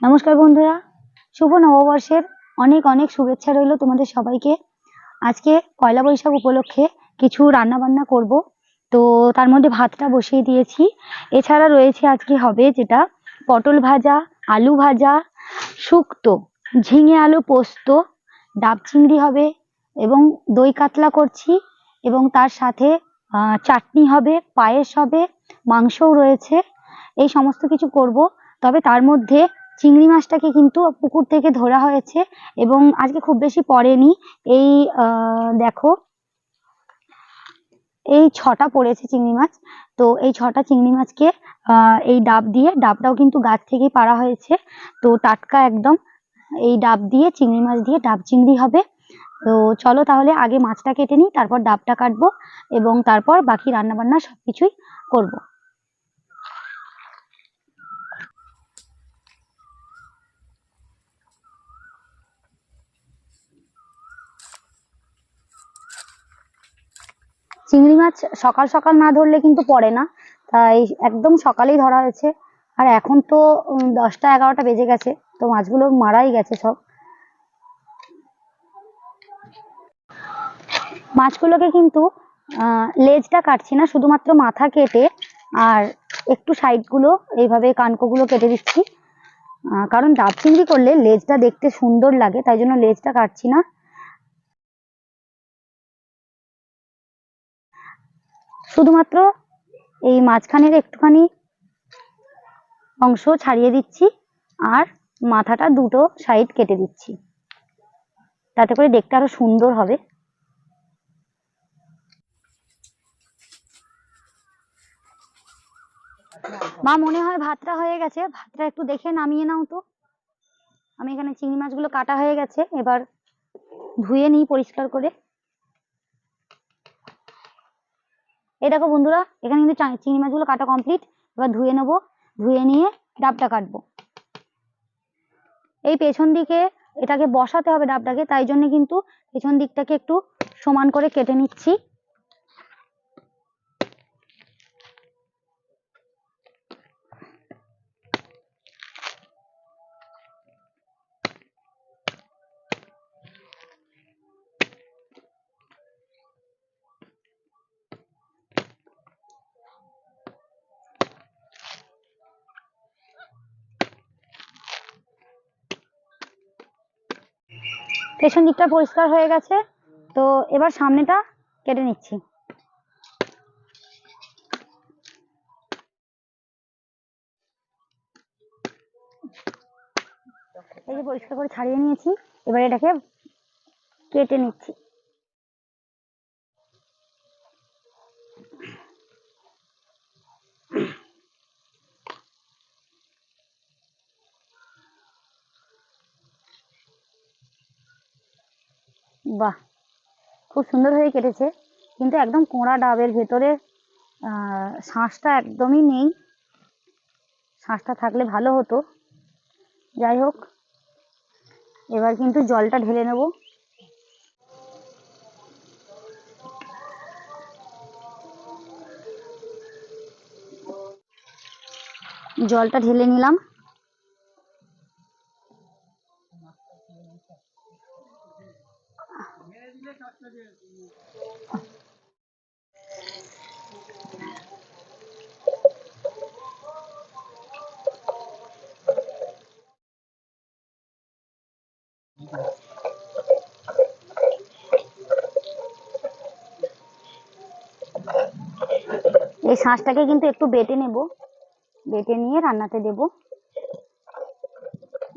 নমস্কার বন্ধুরা, শুভ নববর্ষের অনেক অনেক শুভেচ্ছা রইল তোমাদের সবাইকে। আজকে পয়লা বৈশাখ উপলক্ষে কিছু রান্না বান্না করব। তো তার মধ্যে ভাতটা বসিয়ে দিয়েছি। এছাড়া রয়েছে আজকে হবে যেটা পটল ভাজা, আলু ভাজা, শুক্তো, ঝিঙে আলু পোস্ত, ডাব চিংড়ি হবে এবং দই কাতলা করছি এবং তার সাথে চাটনি হবে, পায়েস হবে, মাংসও রয়েছে। এই সমস্ত কিছু করব। তবে তার মধ্যে চিংড়ি মাছটাকে কিন্তু পুকুর থেকে ধরা হয়েছে এবং আজকে খুব বেশি পড়েনি। এই দেখো, এই ছটা পড়েছে চিংড়ি মাছ। তো এই ছটা চিংড়ি মাছকে এই ডাব দিয়ে, ডাবটাও কিন্তু গাছ থেকেই পাড়া হয়েছে। তো টাটকা একদম এই ডাব দিয়ে, চিংড়ি মাছ দিয়ে ডাব চিংড়ি হবে। তো চলো তাহলে আগে মাছটা কেটে নিই, তারপর ডাবটা কাটবো এবং তারপর বাকি রান্না বান্না সব কিছুই করব চিংড়ি মাছ সকাল সকাল না ধরলে কিন্তু পড়ে না। তাই একদম সকালেই ধরা হয়েছে। আর এখন তো দশটা এগারোটা বেজে গেছে, তো মাছগুলো মারাই গেছে সব। মাছগুলোকে কিন্তু লেজটা কাটছি না, শুধুমাত্র মাথা কেটে, আর একটু সাইডগুলো এইভাবে কানকোগুলো কেটে দিচ্ছি। কারণ ডাব চিংড়ি করলে লেজটা দেখতে সুন্দর লাগে, তাই জন্য লেজটা কাটছি না। শুধুমাত্র এই মাঝখানের একটুখানি অংশ ছাড়িয়ে দিচ্ছি আর মাথাটা দুটো সাইড কেটে দিচ্ছি। তাতে করে দেখতে আরও সুন্দর হবে। মা, মনে হয় ভাতটা হয়ে গেছে। ভাতটা একটু দেখে নামিয়ে নাও তো। আমি এখানে চিংড়ি মাছগুলো কাটা হয়ে গেছে। এবার ধুয়ে নিই পরিষ্কার করে। এই দেখো বন্ধুরা, এখানে কিন্তু চিংড়ি মাছগুলো কাটা কমপ্লিট এবার ধুয়ে নেব, ধুয়ে নিয়ে ডাবটা কাটবো। এই পেছন দিকে এটাকে বসাতে হবে ডাবটাকে, তাই জন্য কিন্তু পেছন দিকটাকে একটু সমান করে কেটে নিচ্ছি। পেছন দিকটা পরিষ্কার হয়ে গেছে। তো এবার সামনেটা কেটে নিচ্ছি। এই যে পরিষ্কার করে ছাড়িয়ে নিয়েছি, এবার এটাকে কেটে নিচ্ছি। বাহ, খুব সুন্দর হয়ে কেটেছে। কিন্তু একদম কোঁড়া ডাবের ভেতরে শাঁসটা একদমই নেই। শাঁসটা থাকলে ভালো হতো। যাই হোক, এবার কিন্তু জলটা ঢেলে নেব। জলটা ঢেলে নিলাম। এই শাঁসটাকে কিন্তু একটু বেটে নেব। বেটে নিয়ে রান্নাতে দেব।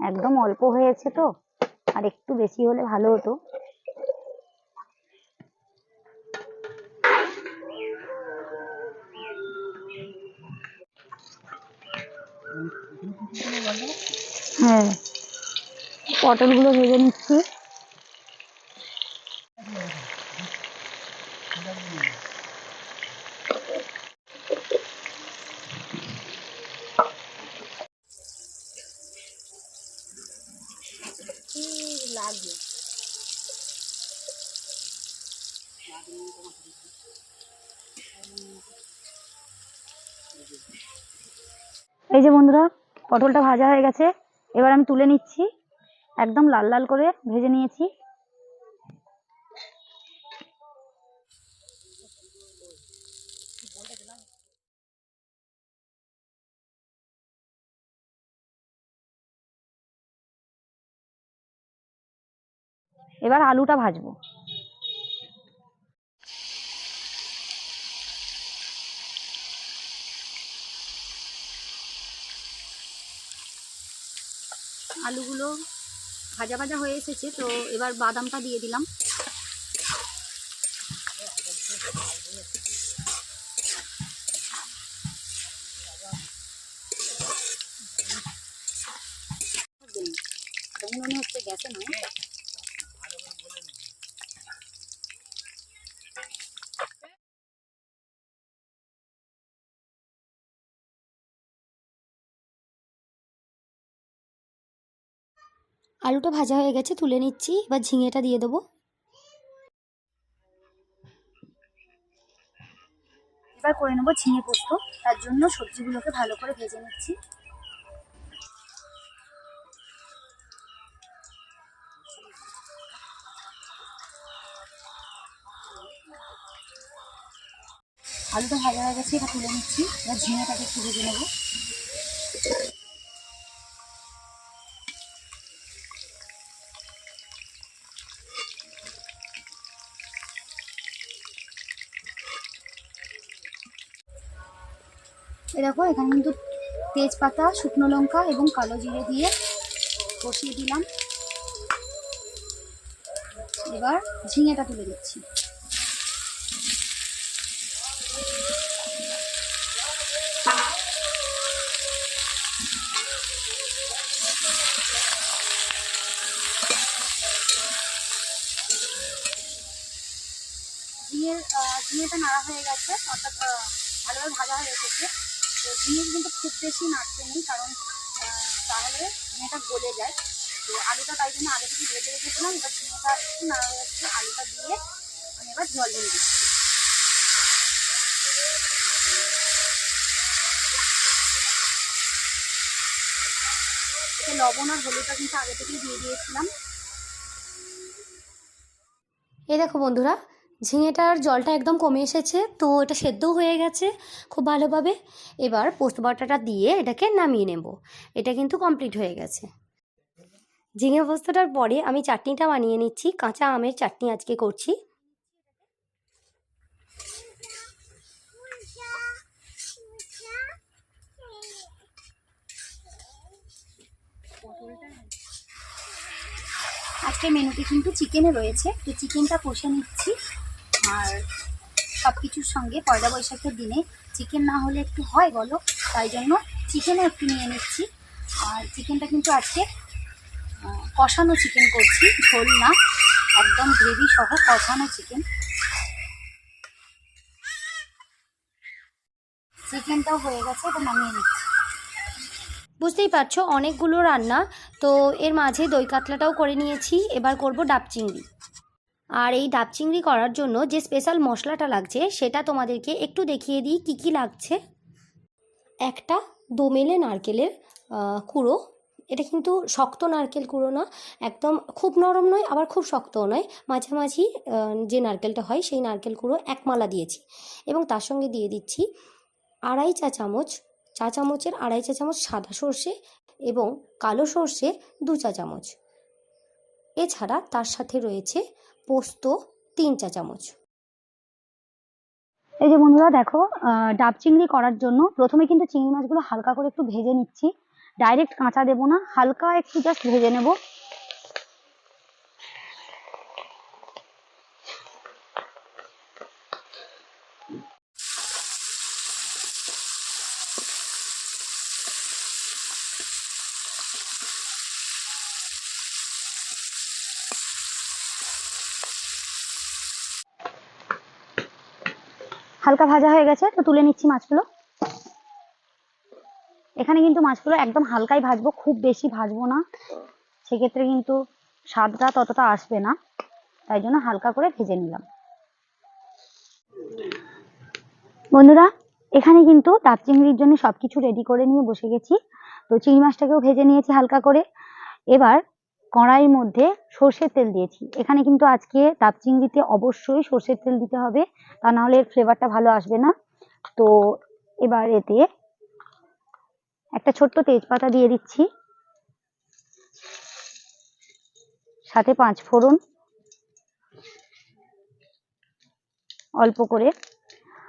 একদম অল্প হয়েছে তো, আর একটু বেশি হলে ভালো হতো। হ্যাঁ পটলগুলো ভেজে নিচ্ছি। এই যে বন্ধুরা, পটলটা ভাজা হয়ে গেছে। এবার আমি তুলে নিচ্ছি। একদম লাল লাল করে ভেজে নিয়েছি। এবার আলুটা ভাজবো। আলুগুলো ভাজা ভাজা হয়ে এসেছে, তো এবার বাদামটা দিয়ে দিলাম। হচ্ছে গ্যাসে নয়। আলুটা ভাজা হয়ে গেছে, তুলে নিচ্ছি, এবার ঝিঙেটা দিয়ে দেবো। এবার করে নেব ঝিঙে পোস্ত, তার জন্য সবজিগুলোকে ভালো করে ভেজে নিচ্ছি। আলুটা ভাজা হয়ে গেছে এটা তুলে নিচ্ছি, এবার ঝিঙেটাকে একটু ভেজে নেব। দেখো এখানে কিন্তু তেজপাতা শুকনো লঙ্কা এবং কালো জিরে দিয়ে বসিয়ে দিলাম। এবার ঝিঙেটা তুলে দিচ্ছি। আহ, ঝিঙেটা নাড়া হয়ে গেছে অর্থাৎ ভালোভাবে ভাজা হয়ে এসেছে। তো ঝিঙে কিন্তু খুব বেশি নাড়তে নেই কারণ তাহলে ঝিঙেটা গলে যায়। তো আলুটা তাই জন্য আগে থেকে ভেজে রেখেছিলাম, এবার ঝিঙেটা একটু নাড়া যাচ্ছে আলুটা দিয়ে আমি এবার জল দিয়ে দিচ্ছি। লবণ আর হলুদটা কিন্তু আগে থেকেই দিয়ে দিয়েছিলাম। এই দেখো বন্ধুরা ঝিঙেটার জলটা একদম কমে এসেছে, তো এটা সেদ্ধও হয়ে গেছে খুব ভালোভাবে। এবার পোস্ত বাটাটা দিয়ে এটাকে নামিয়ে নেব। এটা কিন্তু কমপ্লিট হয়ে গেছে। ঝিঙে পোস্তটার পরে আমি চাটনিটা বানিয়ে নিচ্ছি। কাঁচা আমের চাটনি আজকে করছি। আজকে মেনুতে কিন্তু চিকেনে রয়েছে। তো চিকেনটা কষে নিচ্ছি। আর সব কিছুর সঙ্গে পয়লা বৈশাখের দিনে চিকেন না হলে একটু হয় বলো? তাই জন্য চিকেনও একটু নিয়ে নিচ্ছি। আর চিকেনটা কিন্তু আজকে কষানো চিকেন করছি, ঝোল না, একদম গ্রেভি সহ কষানো চিকেন চিকেনটাও হয়ে গেছে, এটা নামিয়ে নিচ্ছি। বুঝতেই পারছ, অনেকগুলো রান্না, তো এর মাঝে দই কাতলাটাও করে নিয়েছি, এবার করব ডাব চিংড়ি। আর এই ডাব চিংড়ি করার জন্য যে স্পেশাল মশলাটা লাগছে, সেটা তোমাদেরকে একটু দেখিয়ে দিই কী কী লাগছে। একটা দোমেলে নারকেলের কুড়ো। এটা কিন্তু শক্ত নারকেল কুড়ো না, একদম খুব নরম নয়, আবার খুব শক্তও নয়। মাঝামাঝি যে নারকেলটা হয়, সেই নারকেল কুড়ো এক মালা দিয়েছি। এবং তার সঙ্গে দিয়ে দিচ্ছি আড়াই চা চামচ, চা চামচের আড়াই চা চামচ সাদা সর্ষে এবং কালো সর্ষে দু চা চামচ। এছাড়া তার সাথে রয়েছে পোস্ত, তিন চা চামচ। এই যে বন্ধুরা দেখো ডাব চিংড়ি করার জন্য প্রথমে কিন্তু চিংড়ি মাছগুলো হালকা করে একটু ভেজে নিচ্ছি। ডাইরেক্ট কাঁচা দেবো না, হালকা একটু জাস্ট ভেজে নেব। হালকা ভাজা হয়ে গেছে, তো তুলে নিচ্ছি মাছগুলো। এখানে কিন্তু মাছগুলো একদম হালকাই ভাজবো, খুব বেশি ভাজবো না। সেক্ষেত্রে কিন্তু স্বাদটা ততটা আসবে না, তাই জন্য হালকা করে ভেজে নিলাম। বন্ধুরা, এখানে কিন্তু ডাব চিংড়ির জন্য সবকিছু রেডি করে নিয়ে বসে গেছি। তো চিংড়ি মাছটাকেও ভেজে নিয়েছি হালকা করে। এবার কড়াইয়ের মধ্যে সর্ষের তেল দিয়েছি। এখানে কিন্তু আজকে চিংড়িতে অবশ্যই সর্ষের তেল দিতে হবে, তা নাহলে এর ফ্লেভারটা ভালো আসবে না। তো এবার এতে একটা ছোট্ট তেজপাতা দিয়ে দিচ্ছি। সাথে পাঁচ ফোড়ন। অল্প করে।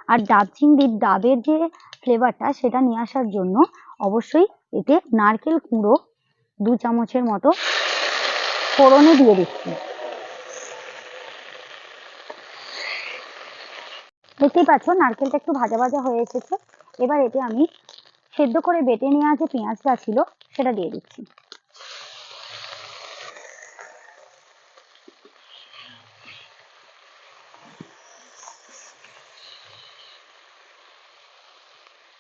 আর ডাব চিংড়ির ডাবের যে ফ্লেভারটা সেটা নিয়ে আসার জন্য অবশ্যই এতে নারকেল কুঁড়ো দু চামচের মতো ফোড়নে দিয়ে দিচ্ছি। দেখতেই পাচ্ছ, নারকেলটা একটু ভাজা ভাজা হয়ে এসেছে। এবার এতে আমি সেদ্ধ করে বেটে নেওয়া যে পেঁয়াজটা ছিল, সেটা দিয়ে দিচ্ছি।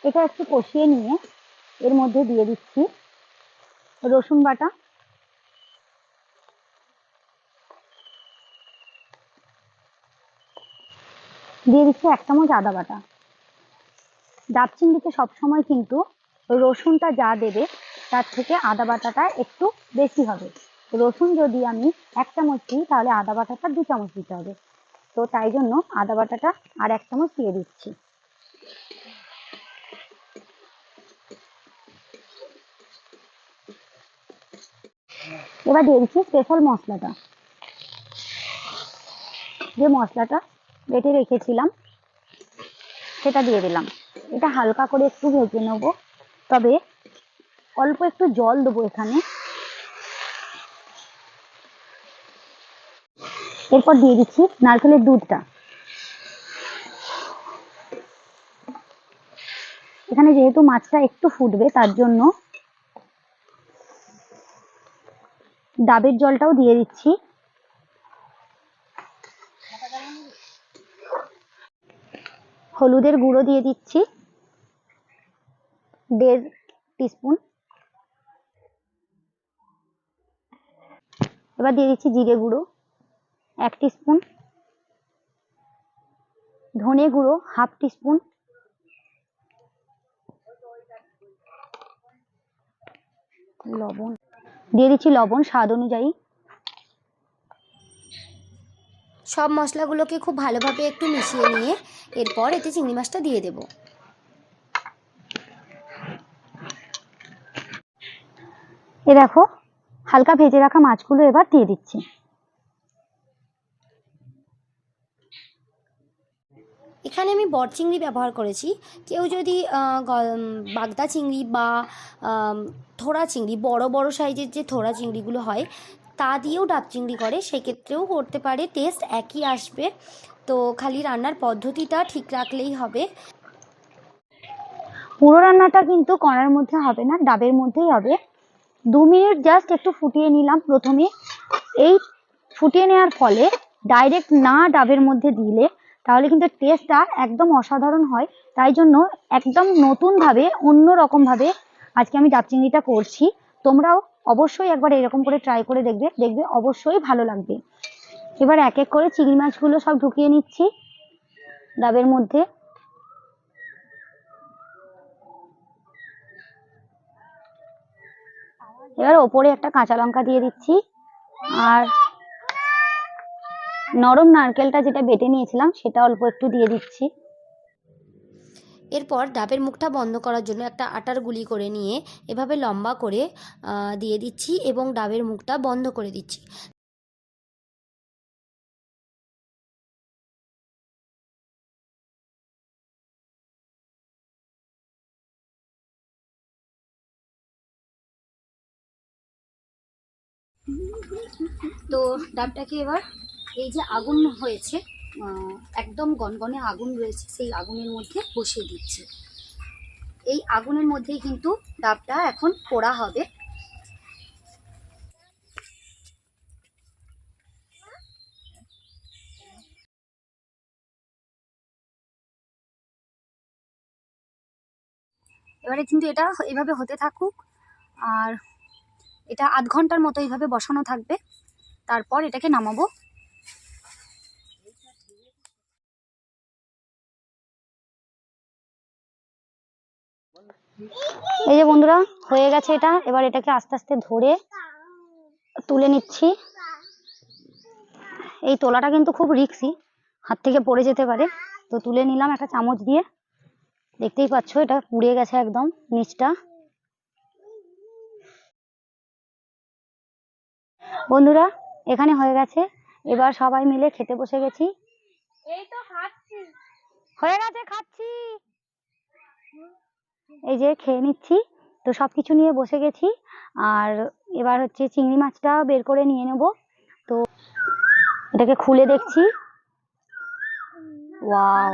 এটা একটু কষিয়ে নিয়ে এর মধ্যে দিয়ে দিচ্ছি রসুন বাটা। দিয়ে দিচ্ছি এক চামচ আদা বাটা। ডাব চিংড়িতে সবসময় কিন্তু রসুনটা যা দেবে, তার থেকে আদা বাটাটা একটু বেশি হবে। রসুন যদি আমি এক চামচ দিই, তাহলে আদা বাটাটা দু চামচ দিতে হবে। তো তাই জন্য আদা বাটাটা আর এক চামচ দিয়ে দিচ্ছি। এবার দিয়ে দিচ্ছি স্পেশাল মশলাটা। যে মশলাটা বেটে রেখেছিলাম, সেটা দিয়ে দিলাম। এটা হালকা করে একটু ভেজে নেব, তবে অল্প একটু জল দেবো এখানে। এরপর দিয়ে দিচ্ছি নারকেলের দুধটা। এখানে যেহেতু মাছটা একটু ফুটবে, তার জন্য ডাবের জলটাও দিয়ে দিচ্ছি। হলুদের গুঁড়ো দিয়ে দিচ্ছি। দেড় টিস্পুন। এবার দিয়ে দিচ্ছি জিরে গুঁড়ো, এক টিস্পুন। ধনে গুঁড়ো, হাফ টিস্পুন। লবণ। দিয়ে দিচ্ছি লবণ, স্বাদ অনুযায়ী। সব মশলাগুলোকে খুব ভালোভাবে একটু মিশিয়ে নিয়ে এরপর এতে চিংড়ি মাছটা দিয়ে দেব। এ দেখো হালকা ভেজে রাখা মাছগুলো এবার দিয়ে দিচ্ছি। এখানে আমি বড় চিংড়ি ব্যবহার করেছি। কেউ যদি বাগদা চিংড়ি বা থোড়া চিংড়ি বড় বড় সাইজের যে থোড়া চিংড়িগুলো হয় তা দিয়েও ডাব চিংড়ি করে, সেক্ষেত্রেও করতে পারে। টেস্ট একই আসবে। তো খালি রান্নার পদ্ধতিটা ঠিক রাখলেই হবে। পুরো রান্নাটা কিন্তু কড়ার মধ্যে হবে না, ডাবের মধ্যেই হবে। দু মিনিট জাস্ট একটু ফুটিয়ে নিলাম প্রথমে। এই ফুটিয়ে নেওয়ার ফলে ডাইরেক্ট না ডাবের মধ্যে দিলে তাহলে কিন্তু টেস্টটা একদম অসাধারণ হয়। তাই জন্য একদম নতুনভাবে অন্য রকমভাবে আজকে আমি ডাব চিংড়িটা করছি। তোমরাও অবশ্যই একবার এরকম করে ট্রাই করে দেখবে দেখবে অবশ্যই ভালো লাগবে। এবার এক এক করে চিংড়ি মাছগুলো সব ঢুকিয়ে নিচ্ছি ডাবের মধ্যে। এবার ওপরে একটা কাঁচা লঙ্কা দিয়ে দিচ্ছি। আর নরম নারকেলটা যেটা বেটে নিয়েছিলাম সেটা অল্প একটু দিয়ে দিচ্ছি। এরপর ডাবের মুখটা বন্ধ করার জন্য একটা আটার গুলি করে নিয়ে এভাবে লম্বা করে দিয়ে দিচ্ছি এবং ডাবের মুখটা বন্ধ করে দিচ্ছি। তো ডাবটাকে এবার এই যে আগুন হয়েছে একদম গনগনে আগুন রয়েছে, সেই আগুনের মধ্যে বসিয়ে দিচ্ছে। এই আগুনের মধ্যেই কিন্তু ডাবটা এখন পোড়া হবে। এবারে কিন্তু এটা এভাবে হতে থাকুক, আর এটা আধ ঘণ্টার মতো এইভাবে বসানো থাকবে। তারপর এটাকে নামাবো। এই যে বন্ধুরা হয়ে গেছে এটা। এবার এটাকে আস্তে আস্তে ধরে তুলে নিচ্ছি। এই তোলাটা কিন্তু খুব রিক্সি হাত থেকে পড়ে যেতে পারে। তো তুলে নিলাম একটা চামচ দিয়ে। দেখতেই পাচ্ছ এটা পুড়ে গেছে একদম নিচটা। বন্ধুরা এখানে হয়ে গেছে। এবার সবাই মিলে খেতে বসে গেছি। এই তো খাচ্ছি। হয়ে গেছে খাচ্ছি। এই যে খেয়ে নিচ্ছি। তো সবকিছু নিয়ে বসে গেছি। আর এবার হচ্ছে চিংড়ি মাছটা বের করে নিয়ে নেব। তো এটাকে খুলে দেখছি। ওয়াও।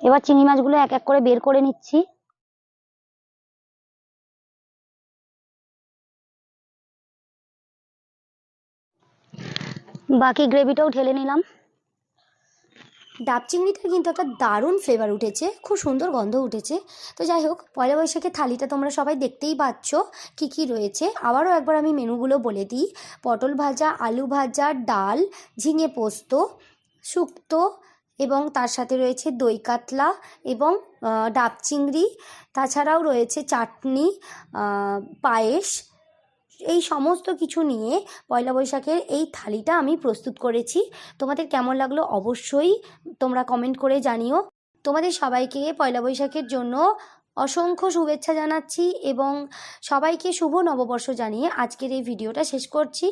এবার চিংড়ি মাছগুলো এক এক করে বের করে নিচ্ছি। বাকি গ্রেভিটাও ঢেলে নিলাম। ডাব চিংড়িটার কিন্তু একটা দারুণ ফ্লেভার উঠেছে, খুব সুন্দর গন্ধ উঠেছে। তো যাই হোক, পয়লা বৈশাখের থালিটা তোমরা সবাই দেখতেই পাচ্ছ কি কি রয়েছে। আবারও একবার আমি মেনুগুলো বলে দিই। পটল ভাজা, আলু ভাজা, ডাল, ঝিঙে পোস্ত, শুক্তো এবং তার সাথে রয়েছে দই কাতলা এবং ডাব চিংড়ি। তাছাড়াও রয়েছে চাটনি পায়েস এই সমস্ত কিছু নিয়ে পয়লা বৈশাখের এই থালিটা আমি প্রস্তুত করেছি। তোমাদের কেমন লাগল অবশ্যই তোমরা কমেন্ট করে জানিও। তোমাদের সবাইকে পয়লা বৈশাখের জন্য অসংখ্য শুভেচ্ছা জানাচ্ছি এবং সবাইকে শুভ নববর্ষ জানিয়ে আজকের এই ভিডিওটা শেষ করছি।